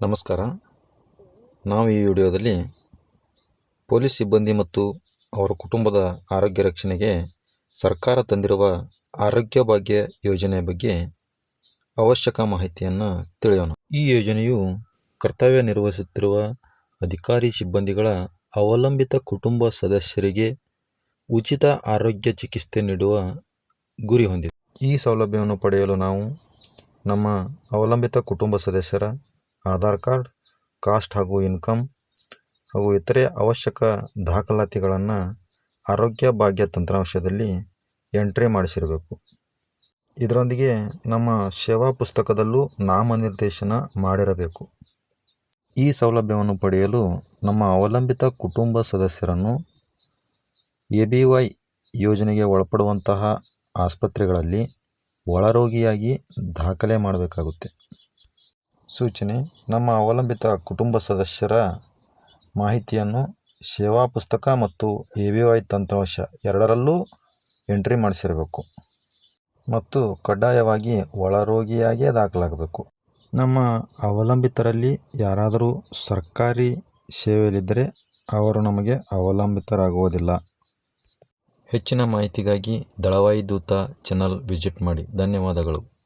ನಮಸ್ಕಾರ. ನಾವು ಈ ವಿಡಿಯೋದಲ್ಲಿ ಪೊಲೀಸ್ ಸಿಬ್ಬಂದಿ ಮತ್ತು ಅವರ ಕುಟುಂಬದ ಆರೋಗ್ಯ ರಕ್ಷಣೆಗೆ ಸರ್ಕಾರ ತಂದಿರುವ ಆರೋಗ್ಯ ಭಾಗ್ಯ ಯೋಜನೆಯ ಬಗ್ಗೆ ಅವಶ್ಯಕ ಮಾಹಿತಿಯನ್ನು ತಿಳಿಯೋಣ. ಈ ಯೋಜನೆಯು ಕರ್ತವ್ಯ ನಿರ್ವಹಿಸುತ್ತಿರುವ ಅಧಿಕಾರಿ ಸಿಬ್ಬಂದಿಗಳ ಅವಲಂಬಿತ ಕುಟುಂಬ ಸದಸ್ಯರಿಗೆ ಉಚಿತ ಆರೋಗ್ಯ ಚಿಕಿತ್ಸೆ ನೀಡುವ ಗುರಿ ಹೊಂದಿದೆ. ಈ ಸೌಲಭ್ಯವನ್ನು ಪಡೆಯಲು ನಾವು ನಮ್ಮ ಅವಲಂಬಿತ ಕುಟುಂಬ ಸದಸ್ಯರ ಆಧಾರ್ ಕಾರ್ಡ್, ಕಾಸ್ಟ್ ಹಾಗೂ ಇನ್ಕಮ್ ಹಾಗೂ ಇತರೆ ಅವಶ್ಯಕ ದಾಖಲಾತಿಗಳನ್ನು ಆರೋಗ್ಯ ಭಾಗ್ಯ ತಂತ್ರಾಂಶದಲ್ಲಿ ಎಂಟ್ರಿ ಮಾಡಿಸಿರಬೇಕು. ಇದರೊಂದಿಗೆ ನಮ್ಮ ಸೇವಾ ಪುಸ್ತಕದಲ್ಲೂ ನಾಮನಿರ್ದೇಶನ ಮಾಡಿರಬೇಕು. ಈ ಸೌಲಭ್ಯವನ್ನು ಪಡೆಯಲು ನಮ್ಮ ಅವಲಂಬಿತ ಕುಟುಂಬ ಸದಸ್ಯರನ್ನು ಎ ಬಿ ವೈ ಯೋಜನೆಗೆ ಒಳಪಡುವಂತಹ ಆಸ್ಪತ್ರೆಗಳಲ್ಲಿ ಒಳರೋಗಿಯಾಗಿ ದಾಖಲೆ ಮಾಡಬೇಕಾಗುತ್ತೆ. ಸೂಚನೆ. ನಮ್ಮ ಅವಲಂಬಿತ ಕುಟುಂಬ ಸದಸ್ಯರ ಮಾಹಿತಿಯನ್ನು ಸೇವಾ ಪುಸ್ತಕ ಮತ್ತು ಎ ವಿ ವೈ ತಂತ್ರಾಂಶ ಎರಡರಲ್ಲೂ ಎಂಟ್ರಿ ಮಾಡಿಸಿರಬೇಕು ಮತ್ತು ಕಡ್ಡಾಯವಾಗಿ ಒಳರೋಗಿಯಾಗಿಯೇ ದಾಖಲಾಗಬೇಕು. ನಮ್ಮ ಅವಲಂಬಿತರಲ್ಲಿ ಯಾರಾದರೂ ಸರ್ಕಾರಿ ಸೇವೆಯಲ್ಲಿದ್ದರೆ ಅವರು ನಮಗೆ ಅವಲಂಬಿತರಾಗುವುದಿಲ್ಲ. ಹೆಚ್ಚಿನ ಮಾಹಿತಿಗಾಗಿ ದಳವಾಯಿ ದೂತ ಚಾನಲ್ ವಿಸಿಟ್ ಮಾಡಿ. ಧನ್ಯವಾದಗಳು.